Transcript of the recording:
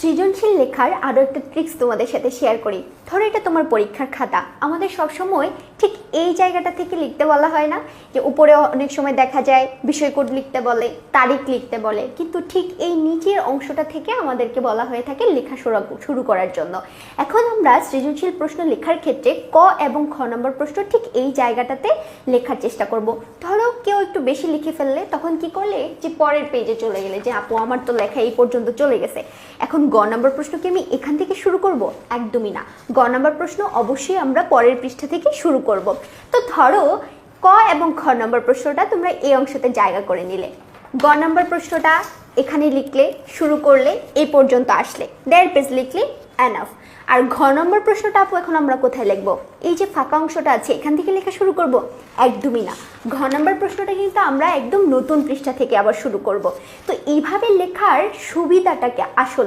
সৃজনশীল লেখার আরও একটা ট্রিক্স তোমাদের সাথে শেয়ার করি। ধরো এটা তোমার পরীক্ষার খাতা। আমাদের সবসময় ঠিক এই জায়গাটা থেকে লিখতে বলা হয় না যে উপরে অনেক সময় দেখা যায় বিষয় কোড লিখতে বলে, তারিখ লিখতে বলে। কিন্তু ঠিক এই নিচের অংশটা থেকে আমাদেরকে বলা হয়ে থাকে লেখা শুরু করার জন্য। এখন আমরা সৃজনশীল প্রশ্ন লেখার ক্ষেত্রে ক এবং খ নম্বর প্রশ্ন ঠিক এই জায়গাটাতে লেখার চেষ্টা করব। ধরো কেউ একটু বেশি লিখে ফেললে তখন কি করলে? যে পরের পেজে চলে গেলে যে, আপু, আমার তো লেখা এই পর্যন্ত চলে গেছে। এখন গ নম্বর প্রশ্ন কি আমি এখান থেকে শুরু করব? একদমই না। গ নম্বর প্রশ্ন অবশ্যই আমরা পরের পৃষ্ঠা থেকে শুরু করব। তো ধরো, ক এবং খ নম্বর প্রশ্নটা তোমরা এই অংশতে জায়গা করে নিলে। গ নম্বর প্রশ্নটা এখানে লিখলে, শুরু করলে এই পর্যন্ত আসলে। দেড় পেজ লিখলে অ্যানাফ আর ঘ নম্বর প্রশ্নটা আপু এখন আমরা কোথায় লিখব? এই যে ফাঁকা অংশটা আছে, এখান থেকে লেখা শুরু করব? একদমই না। ঘ নম্বর প্রশ্নটা কিন্তু আমরা একদম নতুন পৃষ্ঠা থেকে আবার শুরু করব। তো এইভাবে লেখার সুবিধাটাকে আসলে